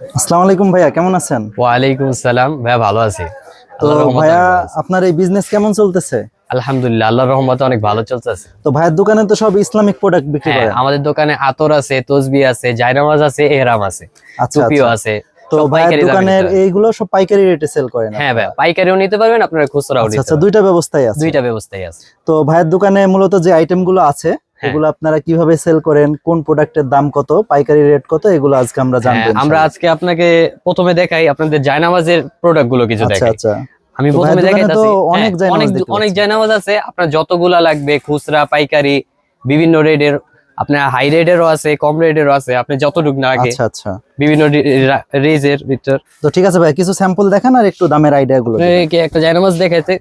আসসালামু আলাইকুম ভাইয়া কেমন আছেন? ওয়ালাইকুম আসসালাম। ভাইয়া ভালো আছি। তো ভাইয়া। আপনার এই বিজনেস কেমন চলতেছে? আলহামদুলিল্লাহ আল্লাহর রহমতে অনেক ভালো চলতেছে। তো ভাইয়ের দোকানে তো সব ইসলামিক প্রোডাক্ট বিক্রি হ্যাঁ করেন আমাদের দোকানে আতর আছে তসবি আছে জায়নামাজ আছে এহরাম আছে আচ্ছা টুপিও আচ্ছা। আছে তো ভাইয়ের দোকানের এইগুলো সব পাইকারি রেটে সেল করেন হ্যাঁ ভাইয়া পাইকারিও নিতে পারবেন আপনারা খুচরাও আচ্ছা নিতে আচ্ছা দুইটা ব্যবস্থাই আছে। দুইটা ব্যবস্থাই আছে। তো ভাইয়ের দোকানে মূলত যে আইটেমগুলো আছে। এগুলো আপনারা কীভাবে সেল করেন কোন প্রোডাক্টের দাম কত পাইকারি রেট কত এগুলো আজকে আমরা জানব হ্যাঁ, আমরা আজকে আপনাকে প্রথমে দেখাই আপনাদের জায়নামাজের প্রোডাক্টগুলো কিছু আচ্ছা দেখাই আচ্ছা আমি প্রথমে তো অনেক হ্যাঁ, অনেক। জায়নামাজ আছে আপনার যতগুলা লাগবে খুচরা পাইকারি বিভিন্ন রেডের আপনার হাই রেডেরও আছে কম রেটেরও আছে আপনি যতটুকু না আগে আচ্ছা আচ্ছা বিভিন্ন রেজের ভিতর তো ঠিক আছে ভাই কিছু স্যাম্পল দেখান আর একটু দামের আইডিয়া গুলো একটা জায়নামাজ দেখাইতে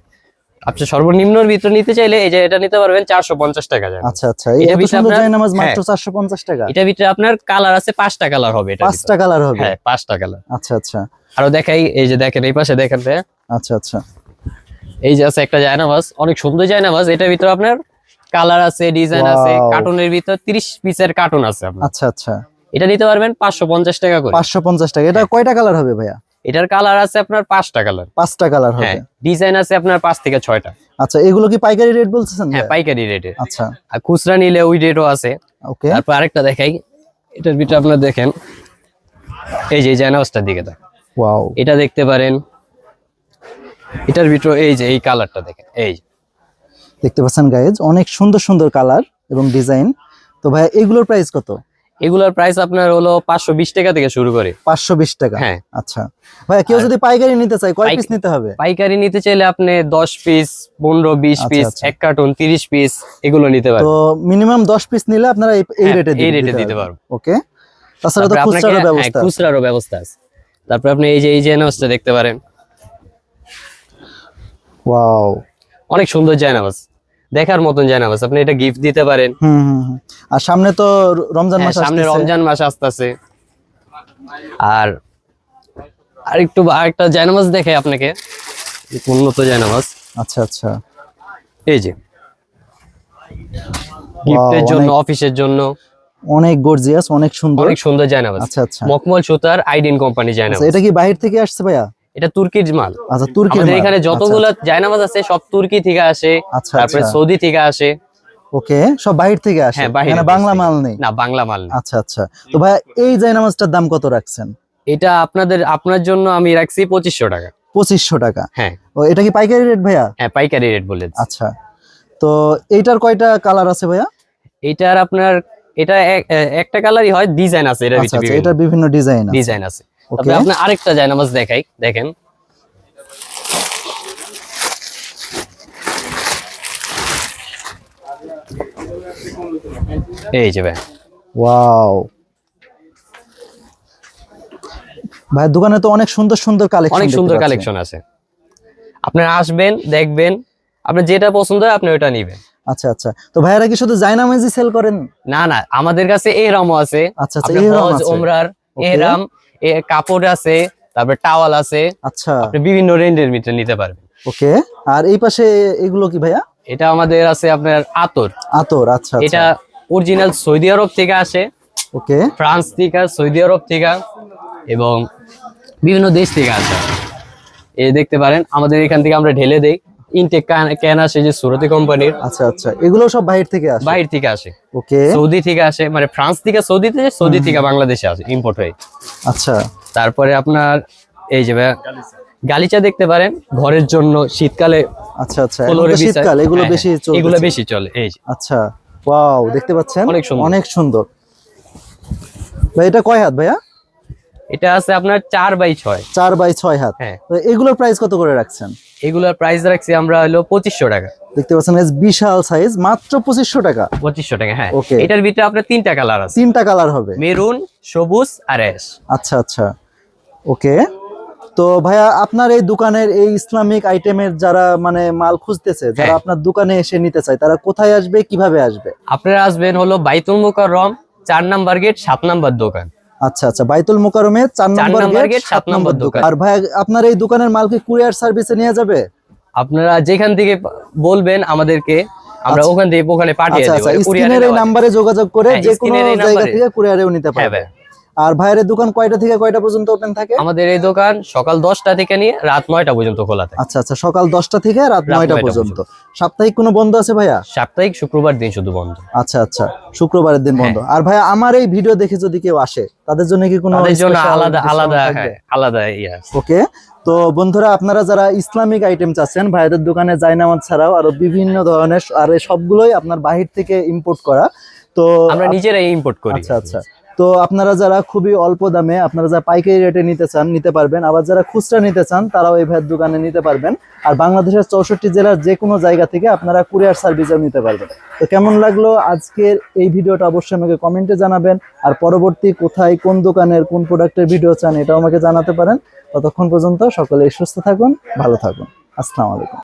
আপনি সর্বনিম্নর ভিতর নিতে চাইলে এই যে এটা নিতে পারবেন চারশো পঞ্চাশ টাকা জায়নামাজ। আচ্ছা আচ্ছা এটা ভিতরে আপনার- জায়নামাজ হ্যাঁ। মাত্র চারশো পঞ্চাশ টাকা? এটার ভিতরে আপনার কালার আছে পাঁচটা কালার হবে এটা পাঁচটা কালার হবে? হ্যাঁ পাঁচটা কালার। আচ্ছা আচ্ছা। আরও দেখাই এই যে দেখেন এই পাশে দেখেন। আচ্ছা আচ্ছা। এই যে আছে একটা জায়নামাজ অনেক সুন্দর জায়নামাজ। এটার ভিতরে আপনার কালার আছে ডিজাইন আছে কার্টুনের ভিতর তিরিশ পিসের কার্টুন আছে আপনার। আচ্ছা আচ্ছা। এটা নিতে পারবেন পাঁচশো পঞ্চাশ টাকা করে। পাঁচশো পঞ্চাশ টাকা। এটা কয়টা কালার হবে ভাইয়া? এটার কালার আছে আপনার পাঁচটা কালার। পাঁচটা কালার হবে। হ্যাঁ ডিজাইন আছে আপনার পাঁচ থেকে ছয়টা। আচ্ছা এগুলো কি পাইকারি রেট বলতেছেন হ্যাঁ? পাইকারি রেটে আচ্ছা। আর খুচরা নিলে ওই রেটও আছে। ওকে। তারপর আরেকটা দেখাই। এটার ভিতরে আপনার দেখেন। এই যে জায়নামাজটার দিকে দেখ। ওয়াও। এটা দেখতে পারেন। এটার ভিতরে এই যে এই কালারটা দেখেন। এই। দেখতে পাচ্ছেন গাইজ অনেক সুন্দর সুন্দর কালার এবং ডিজাইন তো ভাইয়া এগুলোর প্রাইস কত? এগুলোর প্রাইস আপনার হলো পাঁচশো বিশ টাকা থেকে শুরু করে। পাঁচশো বিশ টাকা? হ্যাঁ। আচ্ছা। ভাইয়া কেউ যদি পাইকারি নিতে চায় কয় পিস নিতে হবে? পাইকারি নিতে চাইলে আপনি দশ পিস পনেরো বিশ আচ্ছা, পিস আচ্ছা। এক কার্টুন তিরিশ পিস এগুলো নিতে পারবেন। তো মিনিমাম দশ পিস নিলে আপনারা এই- হ্যাঁ, রেটে এই রেটে দিতে পারব। ওকে তাছাড়া তো খুচরারও হ্যাঁ, ব্যবস্থা আছে। খুচরারও ব্যবস্থা আছে। তারপর আপনি এই যে এই জায়নামাজটা দেখতে পারেন। ওয়াও অনেক সুন্দর জায়নামাজ দেখার মতন জায়নামাজ আপনি এটা গিফট দিতে পারেন। আর সামনে তো রমজান হ্যাঁ, মাস সামনে রমজান মাস আসতেছে। আর আরেকটু আরেকটা জায়নামাজ দেখে আপনাকে। উন্নত জায়নামাজ। আচ্ছা আচ্ছা। এই যে। গিফটের জন্য অফিসের জন্য। অনেক গর্জিয়াস অনেক সুন্দর। অনেক সুন্দর জায়নামাজ। আচ্ছা আচ্ছা। মকমল সুতার আইডিন কোম্পানি আচ্ছা, জায়নামাজ। এটা কি বাহির থেকে আসছে ভাইয়া? এটা তুর্কির মাল। আচ্ছা তুর্কির মাল। এখানে আচ্ছা, যতগুলো জায়নামাজ আছে সব তুর্কি থেকে আসে আচ্ছা, তারপরে আচ্ছা। সৌদি থেকে আসে। ওকে সব বাহির থেকে আসে? হ্যাঁ, এখানে বাংলা মাল নেই? না বাংলা মাল না আচ্ছা আচ্ছা। তো ভাইয়া এই জায়নামাজটার দাম কত রাখছেন? এটা আপনাদের আপনার জন্য আমি রাখছি পঁচিশশো টাকা। পঁচিশশো টাকা? হ্যাঁ। ও এটা কি পাইকারি রেট ভাইয়া? হ্যাঁ পাইকারি রেট বলে। আচ্ছা। তো এইটার কয়টা কালার আছে ভাইয়া? এটার আপনার এটা এক- একটা কালারই হয় ডিজাইন আছে এটা আচ্ছা আচ্ছা এটার বিভিন্ন ডিজাইন আছে। ডিজাইন আছে। তারপরে আপনার আরেকটা জায়নামাজ দেখাই দেখেন। এই যে ভাই। ওয়াও ভাইয়ের দোকানে তো অনেক সুন্দর সুন্দর কালেকশন অনেক সুন্দর কালেকশন আছে। আপনারা আসবেন দেখবেন। আপনার যেটা পছন্দ হয় আপনি ওটা নিবেন। আচ্ছা আচ্ছা। তো ভাইয়ারা কি শুধু জায়নামাজি সেল করেন? না না আমাদের কাছে এহরামও আছে। আচ্ছা আচ্ছা আপনার আছে। ওমরার. এহরাম কাপড় আছে তারপরে টাওয়াল আছে। আচ্ছা। আপনি বিভিন্ন রেঞ্জের ভিতরে নিতে পারবেন। ওকে আর এই পাশে এগুলো কি ভাইয়া? এটা আমাদের আছে আপনার আতর। আতর আচ্ছা এটা অরিজিনাল সৌদি আরব থেকে আসে। ওকে। ফ্রান্স থেকে সৌদি আরব থেকে এবং বিভিন্ন দেশ থেকে আসে। এই দেখতে পারেন আমাদের এখান থেকে আমরা ঢেলে দেই। ইনটেক ক্যান আসে যে সুরতি কোম্পানির। আচ্ছা আচ্ছা। এগুলো সব বাহির থেকে আসে? বাইরে থেকে আসে। ওকে। সৌদি থেকে আসে মানে ফ্রান্স থেকে সৌদিতে সৌদি থেকে বাংলাদেশে আসে ইম্পোর্ট হয়ে। আচ্ছা। তারপরে আপনার এই যে ভাইয়া, গালিচা দেখতে পারেন ঘরের জন্য শীতকালে আচ্ছা আচ্ছা। শীতকাল এগুলো হ্যাঁ, বেশি হ্যাঁ, চলছে এগুলো বেশি চলে এই আচ্ছা। ওয়াও দেখতে পাচ্ছেন? অনেক সুন্দর। অনেক সুন্দর। ভাই এটা কয় হাত ভাইয়া? এটা আছে আপনার চার বাই ছয়। চার বাই ছয় হাত। হ্যাঁ। এগুলোর প্রাইস কত করে রাখছেন? এগুলোর প্রাইস রাখছি আমরা হলো পঁচিশশো টাকা। দেখতে পাচ্ছেন বিশাল সাইজ মাত্র পঁচিশশো টাকা। পঁচিশশো টাকা হ্যাঁ। Okay. এটার ভিতরে আপনার তিনটা কালার আছে। তিনটা কালার হবে। মেরুন সবুজ আর অ্যাশ আচ্ছা আচ্ছা। ওকে তো ভাইয়া আপনার এই দোকানের এই ইসলামিক আইটেমের যারা মানে মাল খুঁজতেছে যারা হ্যাঁ। আপনার দোকানে এসে নিতে চায় তারা কোথায় আসবে কীভাবে আসবে? আপনারা আসবেন হলো বাইতুল মুকাররম চার নাম্বার গেট সাত নাম্বার দোকান। আচ্ছা আচ্ছা বাইতুল মোকারমে চার নম্বর গেট সাত নম্বর দোকান। আর ভাই আপনার এই দোকানের মাল কি কুরিয়ার সার্ভিসে নিয়ে যাবে? আপনারা যেখান থেকে বলবেন আমাদেরকে আমরা আচ্ছা। ওখান থেকে ওখানে পাঠিয়ে দেবো এই দেওয়া- নাম্বারে যোগাযোগ করে হ্যাঁ, যে কোনো জায়গা। থেকে কুরিয়ারেও নিতে হ্যাঁ পারবে আর ভাইয়ের দোকান কয়টা থেকে কয়টা পর্যন্ত ওপেন থাকে? আমাদের এই দোকান সকাল দশটা থেকে নিয়ে রাত নয়টা পর্যন্ত খোলা থাকে। আচ্ছা আচ্ছা সকাল দশটা থেকে রাত নয়টা পর্যন্ত। সাপ্তাহিক কোনো বন্ধ আছে ভাইয়া? সাপ্তাহিক শুক্রবার দিন শুধু বন্ধ। আচ্ছা আচ্ছা শুক্রবারের দিন বন্ধ। আর ভাইয়া আমার এই ভিডিও দেখে যদি কেউ আসে তাদের জন্য কি কোনো আলাদা আলাদা? হ্যাঁ আলাদা ওকে তো বন্ধুরা আপনারা যারা ইসলামিক আইটেম চাচ্ছেন ভাইদের দোকানে জায়নামাজ ছাড়াও আরও বিভিন্ন ধরনের আর এই সবগুলোই আপনার বাহির থেকে ইম্পোর্ট করা। তো আমরা নিজেরাই ইম্পোর্ট করি। আচ্ছা আচ্ছা। তো আপনারা যারা খুবই অল্প দামে, আপনারা যারা পাইকারি রেটে নিতে চান, নিতে পারবেন। আবার যারা খুচরা নিতে চান, তারাও এই ভাইয়ের দোকানে নিতে পারবেন। আর বাংলাদেশের চৌষট্টি জেলার যে কোনো জায়গা থেকে আপনারা কুরিয়ার সার্ভিসও নিতে পারবেন। তো কেমন লাগল আজকের এই ভিডিওটা অবশ্যই আমাকে কমেন্টে জানাবেন। আর পরবর্তী কোথায়, কোন দোকানের, কোন প্রোডাক্টের ভিডিও চান, এটাও আমাকে জানাতে পারেন। ততক্ষণ পর্যন্ত সকলে সুস্থ থাকুন, ভালো থাকুন। আসসালামু আলাইকুম।